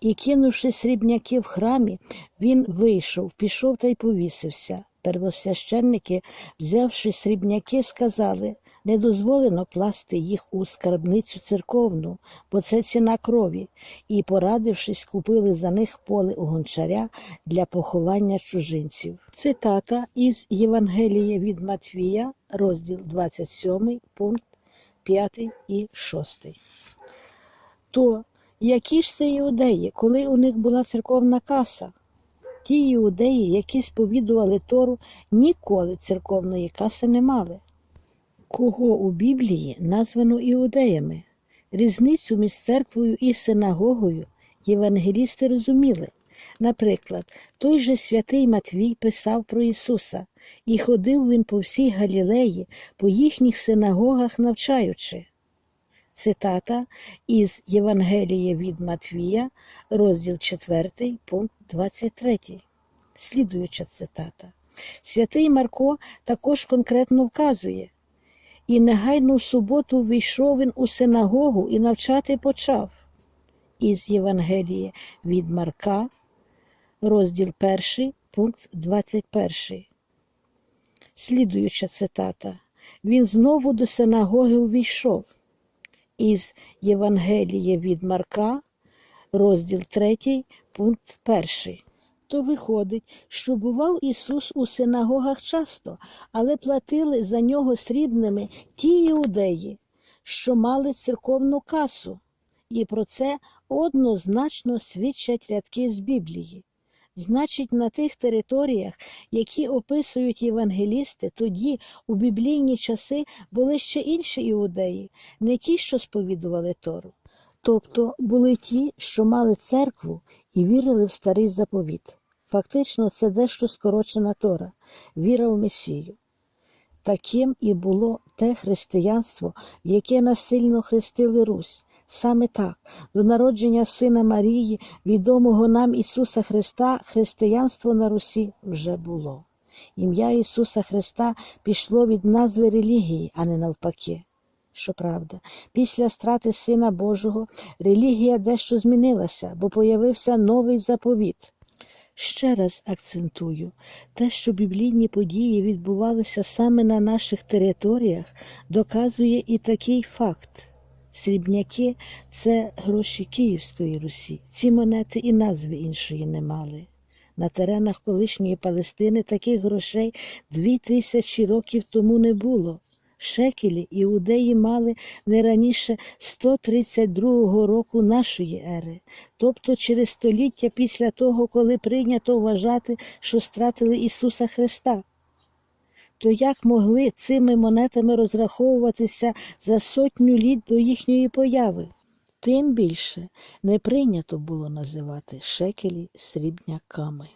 І, кинувши срібняки в храмі, він вийшов, пішов та й повісився. Первосвященники, взявши срібняки, сказали не дозволено класти їх у скарбницю церковну, бо це ціна крові, і, порадившись, купили за них поле у гончаря для поховання чужинців. Цитата із Євангелія від Матвія, розділ 27, пункт 5 і 6. То які ж це іудеї, коли у них була церковна каса? Ті іудеї, які сповідували Тору, ніколи церковної каси не мали. Кого у Біблії названо іудеями? Різницю між церквою і синагогою євангелісти розуміли. Наприклад, той же святий Матвій писав про Ісуса, і ходив він по всій Галілеї, по їхніх синагогах навчаючи. Цитата із Євангелія від Матвія, розділ 4, пункт 23. Слідуюча цитата. Святий Марко також конкретно вказує, і негайно в суботу війшов він у синагогу і навчати почав. Із Євангелія від Марка, розділ 1, пункт 21. Слідуюча цитата. Він знову до синагоги увійшов. Із Євангелія від Марка, розділ 3, пункт 1. То виходить, що бував Ісус у синагогах часто, але платили за нього срібними ті іудеї, що мали церковну касу, і про це однозначно свідчать рядки з Біблії. Значить, на тих територіях, які описують євангелісти, тоді у біблійні часи були ще інші іудеї, не ті, що сповідували Тору. Тобто були ті, що мали церкву і вірили в старий заповіт. Фактично, це дещо скорочена Тора, віра в Месію. Таким і було те християнство, в яке насильно хрестили Русь. Саме так, до народження Сина Марії, відомого нам Ісуса Христа, християнство на Русі вже було. Ім'я Ісуса Христа пішло від назви релігії, а не навпаки. Щоправда, після страти Сина Божого релігія дещо змінилася, бо появився новий заповіт. Ще раз акцентую, те, що біблійні події відбувалися саме на наших територіях, доказує і такий факт. Срібняки це гроші Київської Русі. Ці монети і назви іншої не мали. На теренах колишньої Палестини таких грошей дві тисячі років тому не було. Шекелі іудеї мали не раніше 132 року нашої ери, тобто через століття після того, коли прийнято вважати, що стратили Ісуса Христа. То як могли цими монетами розраховуватися за сотню літ до їхньої появи? Тим більше не прийнято було називати шекелі срібняками.